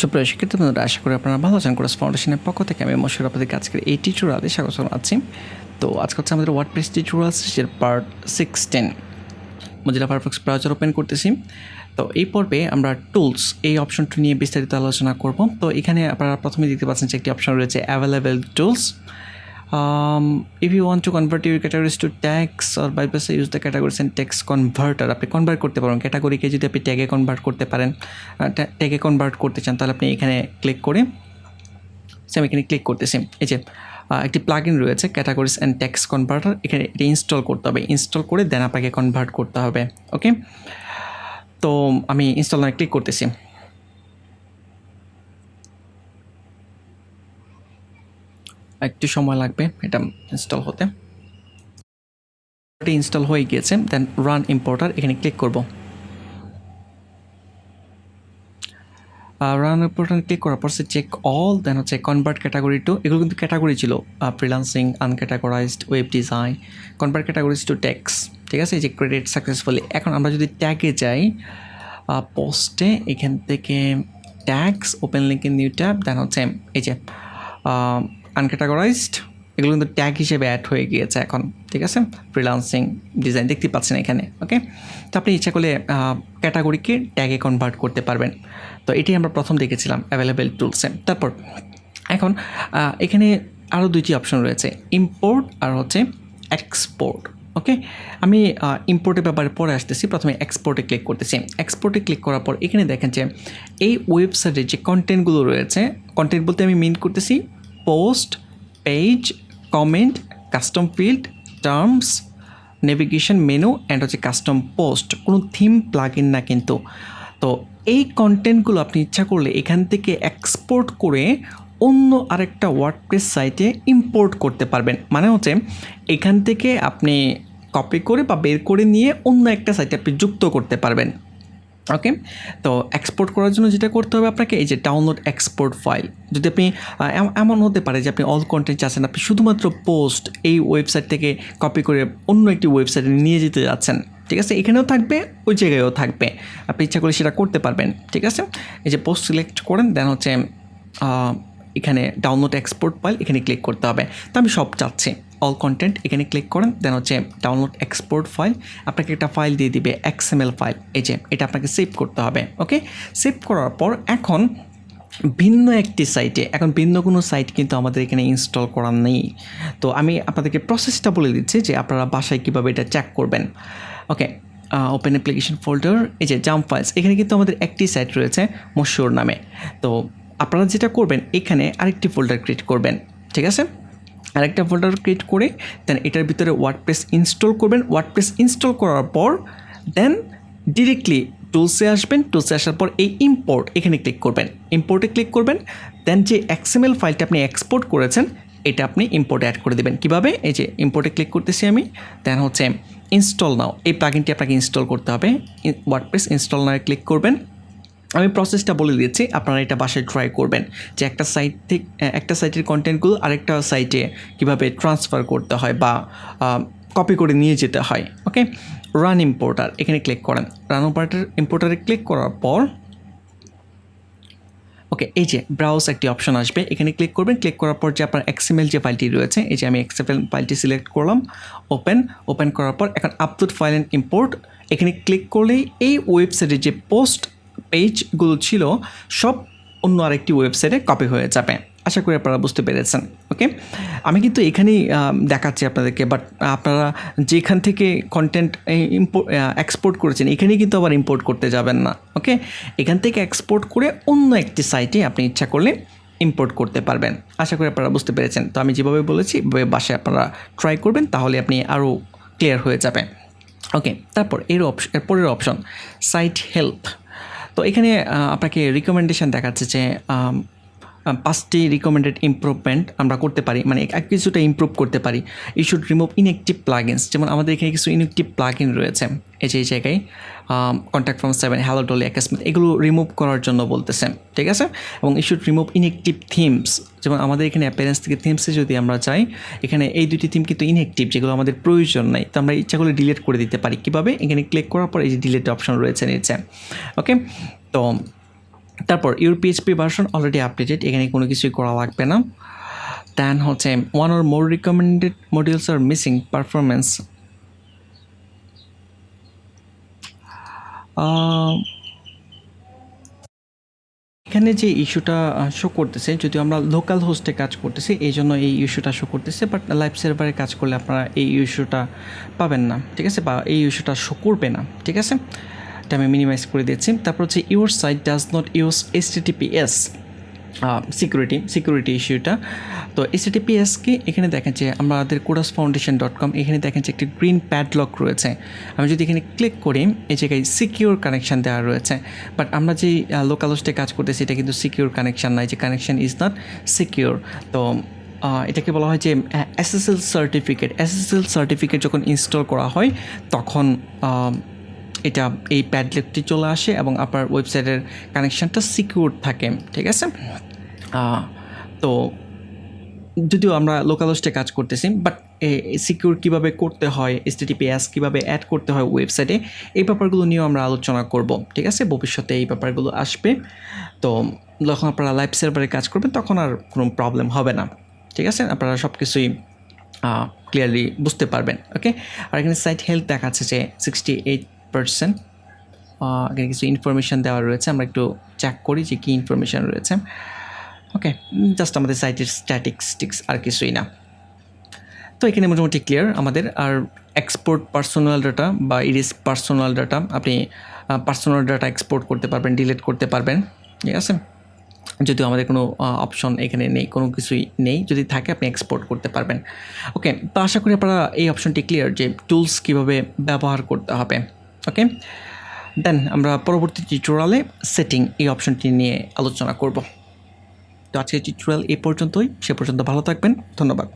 সুপ্রিয় শিক্ষিত বন্ধুরা আশা করি আপনারা ভালো আছেন। কোর্স ফাউন্ডেশনের পক্ষ থেকে আমি মশুর আপনাদের আজকের এই টিউটোরিয়ালে স্বাগত জানাচ্ছি। তো আজকে হচ্ছে আমাদের ওয়ার্ড প্রেস টিউটোরিয়াল এর part sixteen Mozilla Firefox browser open করতেছি। তো এই পর্বে আমরা টুলস এই অপশনটি নিয়ে বিস্তারিত আলোচনা করব। তো এখানে আপনারা প্রথমে দেখতে পাচ্ছেন যে একটি অপশন রয়েছে available tools um, if you want to convert your categories to tags or bypass use the categories and text converter. আপনি কনভার্ট করতে পারেন। ক্যাটাগরিকে যদি আপনি ট্যাগে কনভার্ট করতে পারেন ট্যাগে কনভার্ট করতে চান তাহলে আপনি এখানে ক্লিক করে সে আমি এখানে ক্লিক করতেছি। এই যে একটি প্লাগইন রয়েছে ক্যাটাগরিজ অ্যান্ড ট্যাক্স কনভার্টার এখানে এটা ইনস্টল করতে হবে। ইনস্টল করে দেন আপনাকে কনভার্ট করতে হবে ওকে তো আমি ইনস্টল ক্লিক করতেছি। একটু সময় লাগবে এটা ইনস্টল হতে। ইনস্টল হয়ে গিয়েছে দেন রান ইম্পোর্টার এখানে ক্লিক করব। রান ইম্পোর্টার ক্লিক করার পর সে চেক অল দেন হচ্ছে কনভার্ট ক্যাটাগরি টু এগুলো কিন্তু ক্যাটাগরি ছিল freelancing uncategorized web design convert categories to tags ঠিক আছে? এই যে ক্রেডিট সাকসেসফুলি এখন আমরা যদি ট্যাগে যাই পোস্টে এখান থেকে tags open link in new tab then হচ্ছে এই যে আনক্যাটাগরাইজড এগুলো কিন্তু ট্যাগ হিসেবে অ্যাড হয়ে গিয়েছে এখন, ঠিক আছে? ফ্রিলান্সিং ডিজাইন দেখতে পাচ্ছেন এখানে ওকে তো আপনি ইচ্ছা করলে ক্যাটাগরিকে ট্যাগে কনভার্ট করতে পারবেন। তো এটি আমরা প্রথম দেখেছিলাম অ্যাভেলেবেল টুলসে তারপর, এখন এখানে আরও দুইটি অপশন রয়েছে ইম্পোর্ট আর হচ্ছে এক্সপোর্ট ওকে আমি ইম্পোর্টের ব্যাপারে পরে আসতেছি, প্রথমে এক্সপোর্টে ক্লিক করতেছি। এক্সপোর্টে ক্লিক করার পর এখানে দেখেন যে, এই ওয়েবসাইটে যে কন্টেন্টগুলো রয়েছে কন্টেন্ট বলতে আমি মিন করতেছি post page comment custom field terms navigation menu and হচ্ছে কাস্টম পোস্ট কোনো থিম প্লাগ ইন না কিন্তু। তো এই কন্টেন্টগুলো আপনি ইচ্ছা করলে এখান থেকে এক্সপোর্ট করে অন্য আরেকটা ওয়ার্ডপ্রেস সাইটে ইম্পোর্ট করতে পারবেন। মানে হচ্ছে এখান থেকে আপনি কপি করে বা বের করে নিয়ে অন্য একটা সাইটে আপনি যুক্ত করতে পারবেন। ওকে তো এক্সপোর্ট করার জন্য যেটা করতে হবে আপনাকে, এই যে ডাউনলোড এক্সপোর্ট ফাইল যদি আপনি এমন হতে পারে যে আপনি অল কন্টেন্ট চাচ্ছেন, আপনি শুধুমাত্র পোস্ট এই ওয়েবসাইট থেকে কপি করে অন্য একটি ওয়েবসাইটে নিয়ে যেতে যাচ্ছেন, ঠিক আছে? এখানেও থাকবে, ওই জায়গায়ও থাকবে। আপনি ইচ্ছা করলে সেটা করতে পারবেন, ঠিক আছে? এই যে পোস্ট সিলেক্ট করেন দেন হচ্ছে এখানে ডাউনলোড এক্সপোর্ট ফাইল এখানে ক্লিক করতে হবে। তো আমি সব চাচ্ছি। অল কন্টেন্ট এখানে ক্লিক করেন দেন হচ্ছে ডাউনলোড এক্সপোর্ট ফাইল আপনাকে একটা ফাইল দিয়ে দিবে এক্সএমএল ফাইল এই যে, এটা আপনাকে সেভ করতে হবে ওকে সেভ করার পর এখন ভিন্ন একটি সাইটে এখন ভিন্ন কোনো সাইট কিন্তু আমাদের এখানে ইনস্টল করা নেই। তো আমি আপনাদেরকে প্রসেসটা বলে দিচ্ছি যে আপনারা বাসায় কীভাবে এটা চেক করবেন। ওকে ওপেন অ্যাপ্লিকেশন ফোল্ডার এই যে জাম্প ফাইলস এখানে কিন্তু আমাদের একটি সাইট রয়েছে মশুর নামে। তো আপনারা যেটা করবেন, এখানে আরেকটি ফোল্ডার ক্রিয়েট করবেন, ঠিক আছে? আরেকটা ফোল্ডার ক্রিয়েট করে দেন এটার ভিতরে ওয়ার্ডপ্রেস ইনস্টল করবেন। ওয়ার্ডপ্রেস ইনস্টল করার পর দেন ডিরেক্টলি টুলসে আসবেন। টুলসে আসার পর এই ইম্পোর্ট এখানে ক্লিক করবেন। ইম্পোর্টে ক্লিক করবেন দেন যে এক্সএমএল ফাইলটা আপনি এক্সপোর্ট করেছেন, এটা আপনি ইম্পোর্টে অ্যাড করে দেবেন। কীভাবে? এই যে ইম্পোর্টে ক্লিক করতেছি আমি দেন হচ্ছে ইনস্টল নাও এই প্লাগিনটি আপনাকে ইনস্টল করতে হবে। ওয়ার্ডপ্রেস ইনস্টল নাও ক্লিক করবেন। আমি প্রসেসটা বলে দিচ্ছি আপনারা এটা বাসায় ট্রাই করবেন যে একটা সাইট থেকে একটা সাইটের কন্টেন্টগুলো আরেকটা সাইটে কীভাবে ট্রান্সফার করতে হয় বা কপি করে নিয়ে যেতে হয় ওকে রান ইম্পোর্টার এখানে ক্লিক করেন। রান ইম্পোর্টার ইম্পোর্টারে ক্লিক করার পর ওকে এই যে ব্রাউজ একটি অপশন আসবে, এখানে ক্লিক করবেন ক্লিক করার পর যে আপনার এক্সএমএল যে ফাইলটি রয়েছে, এই যে আমি এক্সএমএল ফাইলটি সিলেক্ট করলাম ওপেন ওপেন করার পর এখন আপলোড ফাইল অ্যান্ড ইম্পোর্ট এখানে ক্লিক করলেই এই ওয়েবসাইটে যে পোস্ট পেজগুলো ছিল, সব অন্য আরেকটি ওয়েবসাইটে কপি হয়ে যাবে। আশা করি আপনারা বুঝতে পেরেছেন ওকে আমি কিন্তু এখানেই দেখাচ্ছি আপনাদেরকে বাট আপনারা যেখান থেকে কন্টেন্ট এক্সপোর্ট করেছেন, এখানেই কিন্তু আবার ইম্পোর্ট করতে যাবেন না ওকে এখান থেকে এক্সপোর্ট করে অন্য একটি সাইটে আপনি ইচ্ছা করলে ইম্পোর্ট করতে পারবেন। আশা করি আপনারা বুঝতে পেরেছেন। তো আমি যেভাবে বলেছি বাসায় আপনারা ট্রাই করবেন, তাহলে আপনি আরও ক্লিয়ার হয়ে যাবেন ওকে তারপর এর অপশন এর পরের অপশন সাইট হেল্প তো এখানে আপনাকে রিকমেন্ডেশন দেখাচ্ছে যে পাঁচটি রিকমেন্ডেড ইমপ্রুভমেন্ট আমরা করতে পারি মানে এক কিছুটা ইমপ্রুভ করতে পারি। You should remove inactive plugins যেমন আমাদের এখানে কিছু ইনএক্টিভ প্লাগিন রয়েছে। এই যে, এই জায়গায় contact form seven hello dolly Akismet এগুলো রিমুভ করার জন্য বলতেছে, ঠিক আছে? এবং you should remove inactive themes যেমন আমাদের এখানে অ্যাপিয়ারেন্স থেকে থিমসে যদি আমরা চাই এখানে এই দুটি থিম কিন্তু ইনএক্টিভ যেগুলো আমাদের প্রয়োজন নাই। তো আমরা ইচ্ছা করলে ডিলিট করে দিতে পারি। কীভাবে? এখানে ক্লিক করার পর এই যে ডিলিট অপশন রয়েছে নিচে ওকে তো তারপর your PHP version already updated এখানে কোনো কিছুই করা লাগবে না। দেন হচ্ছে one or more recommended modules are missing performance এখানে যে ইস্যুটা শো করতেছে, যদিও আমরা লোকাল হোস্টে কাজ করতেছি, এই জন্য এই ইস্যুটা শো করতেছে বাট লাইভ সার্ভারে কাজ করলে আপনারা এই ইস্যুটা পাবেন না, ঠিক আছে? বা এই ইস্যুটা শো করবে না, ঠিক আছে? এটা আমি মিনিমাইজ করে দিচ্ছি তারপর হচ্ছে your site does not use HTTPS security security ইস্যুটা তো এসটিপিএসকে এখানে দেখেন যে, আমাদের কোডাস ফাউন্ডেশন ডট কম এখানে দেখেন যে, একটি গ্রিন প্যাডলক রয়েছে। আমি যদি এখানে ক্লিক করি, এই জায়গায় সিকিউর কানেকশান দেওয়া রয়েছে। বাট আমরা যে লোকাল হোস্টে কাজ করতেছি, এটা কিন্তু সিকিউর কানেকশান নাই যে কানেকশান ইজ নট সিকিউর তো এটাকে বলা হয় যে এসএসএল সার্টিফিকেট এসএসএল সার্টিফিকেট যখন ইনস্টল করা হয়, তখন এটা এই প্যাডলেটটি চলে আসে এবং আপনার ওয়েবসাইটের কানেকশানটা সিকিউর থাকে, ঠিক আছে? তো যদিও আমরা লোকাল হোস্টে কাজ করতেছি বাট সিকিউর কীভাবে করতে হয় এসটিটিপিএস কীভাবে অ্যাড করতে হয় ওয়েবসাইটে এই ব্যাপারগুলো নিয়েও আমরা আলোচনা করব, ঠিক আছে? ভবিষ্যতে এই ব্যাপারগুলো আসবে। তো যখন আপনারা লাইভ সার্ভারে কাজ করবেন, তখন আর কোনো প্রবলেম হবে না, ঠিক আছে? আপনারা সব কিছুই ক্লিয়ারলি বুঝতে পারবেন ওকে আর এখানে সাইট হেলথ দেখাচ্ছে যে সিক্সটি এইট পার্সেন্ট এখানে কিছু ইনফরমেশান দেওয়া রয়েছে। আমরা একটু চেক করি যে কী ইনফরমেশান রয়েছে। ওকে জাস্ট আমাদের সাইটের স্ট্যাটিক্সটিক্স আর কিছুই না। তো এখানে মোটামুটি ক্লিয়ার আমাদের। আর এক্সপোর্ট পার্সোনাল ডাটা বা ইরিস পার্সোনাল ডাটা আপনি পার্সোনাল ডাটা এক্সপোর্ট করতে পারবেন ডিলিট করতে পারবেন। ঠিক আছে? যদিও আমাদের কোনো অপশন এখানে নেই, কোনো কিছুই নেই। যদি থাকে, আপনি এক্সপোর্ট করতে পারবেন। ওকে তো আশা করি আপনারা এই অপশনটি ক্লিয়ার যে টুলস কীভাবে ব্যবহার করতে হবে। ওকে দেন আমরা পরবর্তী টিউটোরিয়ালে সেটিং এই অপশনটি নিয়ে আলোচনা করব। তো আজকের টিউটোরিয়াল এই পর্যন্তই। সে পর্যন্ত ভালো থাকবেন। ধন্যবাদ।